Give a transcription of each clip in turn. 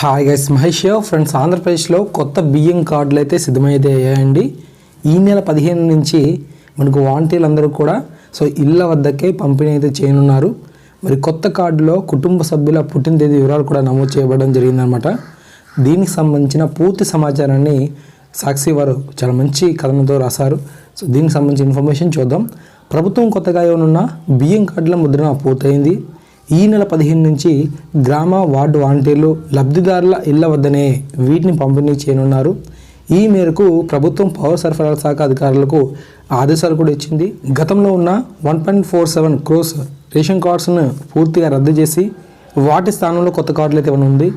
Hi guys Mahesh friends ఆంధ్రప్రదేశ్లో కొత్త బియ్యం కార్డులు అయితే సిద్ధమైతే అయ్యాయండి. ఈ నెల పదిహేను నుంచి మనకు వాలంటీర్లందరూ కూడా సో ఇళ్ళ వద్దకే పంపిణీ అయితే చేయనున్నారు. మరి కొత్త కార్డులో కుటుంబ సభ్యుల పుట్టిన తేదీ వివరాలు కూడా నమోదు చేయబడడం జరిగిందనమాట. దీనికి సంబంధించిన పూర్తి సమాచారాన్ని సాక్షి వారు చాలా మంచి కథనంతో రాశారు. సో దీనికి సంబంధించిన ఇన్ఫర్మేషన్ చూద్దాం. ప్రభుత్వం కొత్తగా ఇవ్వనున్న బియ్యం కార్డుల ముద్రణ పూర్తయింది. ఈ నెల పదిహేను నుంచి గ్రామ వార్డు వాలంటీర్లు లబ్ధిదారుల ఇళ్ళ వద్దనే వీటిని పంపిణీ చేయనున్నారు. ఈ మేరకు ప్రభుత్వం పౌర సరఫరాల శాఖ అధికారులకు ఆదేశాలు కూడా ఇచ్చింది. గతంలో ఉన్న one point four seven crores ration కార్డ్స్ను పూర్తిగా రద్దు చేసి వాటి స్థానంలో కొత్త కార్డులు అయితే ఉంది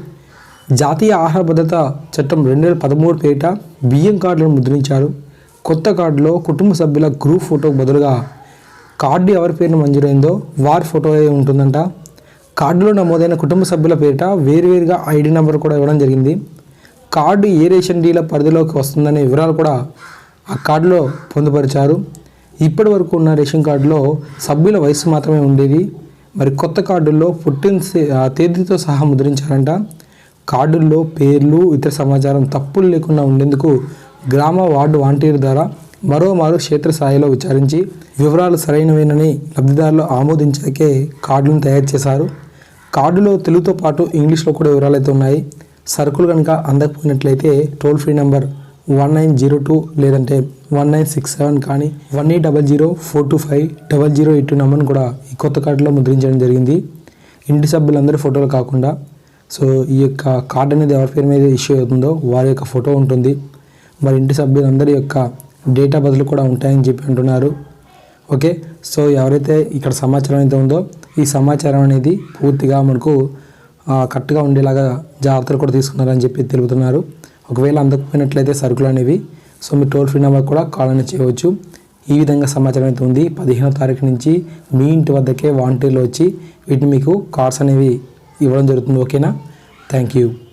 జాతీయ ఆహార భద్రత చట్టం రెండు వేల పదమూడు పేరిట బియ్యం కార్డులను ముద్రించారు. కొత్త కార్డులో కుటుంబ సభ్యుల గ్రూప్ ఫోటోకు బదులుగా కార్డు ఎవరి పేరును మంజూరైందో వారి ఫోటో ఉంటుందంట. కార్డులో నమోదైన కుటుంబ సభ్యుల పేరిట వేరువేరుగా ఐడి నెంబర్ కూడా ఇవ్వడం జరిగింది. కార్డు ఏ రేషన్ డీల పరిధిలోకి వస్తుందనే వివరాలు కూడా ఆ కార్డులో పొందుపరిచారు. ఇప్పటి వరకు ఉన్న రేషన్ కార్డులో సభ్యుల వయసు మాత్రమే ఉండేది మరి కొత్త కార్డుల్లో పుట్టిన తేదీతో సహా ముద్రించారంట. కార్డుల్లో పేర్లు ఇతర సమాచారం తప్పులు లేకుండా ఉండేందుకు గ్రామ వార్డు వాంటీర్ ద్వారా మరోమారు క్షేత్రస్థాయిలో విచారించి వివరాలు సరైనవేనని లబ్ధిదారులు ఆమోదించాకే కార్డులను తయారు చేశారు. కార్డులో తెలుగుతో పాటు ఇంగ్లీష్లో కూడా వివరాలు అయితే ఉన్నాయి. సరుకులు కనుక అందకపోయినట్లయితే toll free number one nine zero two లేదంటే వన్ నైన్ సిక్స్ సెవెన్ కానీ one eight double zero four two five double zero eight two నెంబర్ని కూడా ఈ కొత్త కార్డులో ముద్రించడం జరిగింది. ఇంటి సభ్యులందరి ఫోటోలు కాకుండా సో ఈ యొక్క కార్డు అనేది ఎవరి పేరు మీద ఇష్యూ అవుతుందో వారి యొక్క ఫోటో ఉంటుంది. మరి ఇంటి సభ్యులందరి యొక్క డేటా బదులు కూడా ఉంటాయని చెప్పి అంటున్నారు. ఓకే? సో ఎవరైతే ఇక్కడ సమాచారం అయితే ఉందో ఈ సమాచారం అనేది పూర్తిగా మనకు కరెక్ట్గా ఉండేలాగా జాగ్రత్తలు కూడా తీసుకున్నారని చెప్పి తెలుపుతున్నారు. ఒకవేళ అందకపోయినట్లయితే సరుకులు అనేవి సో మీ టోల్ ఫ్రీ నెంబర్ కూడా కాల్ అనేది చేయవచ్చు. ఈ విధంగా సమాచారం అయితే ఉంది. పదిహేనో తారీఖు నుంచి మీ ఇంటి వద్దకే వాలంటీర్లు వచ్చి వీటిని మీకు కార్డ్స్ అనేవి ఇవ్వడం జరుగుతుంది. ఓకేనా? Thank you.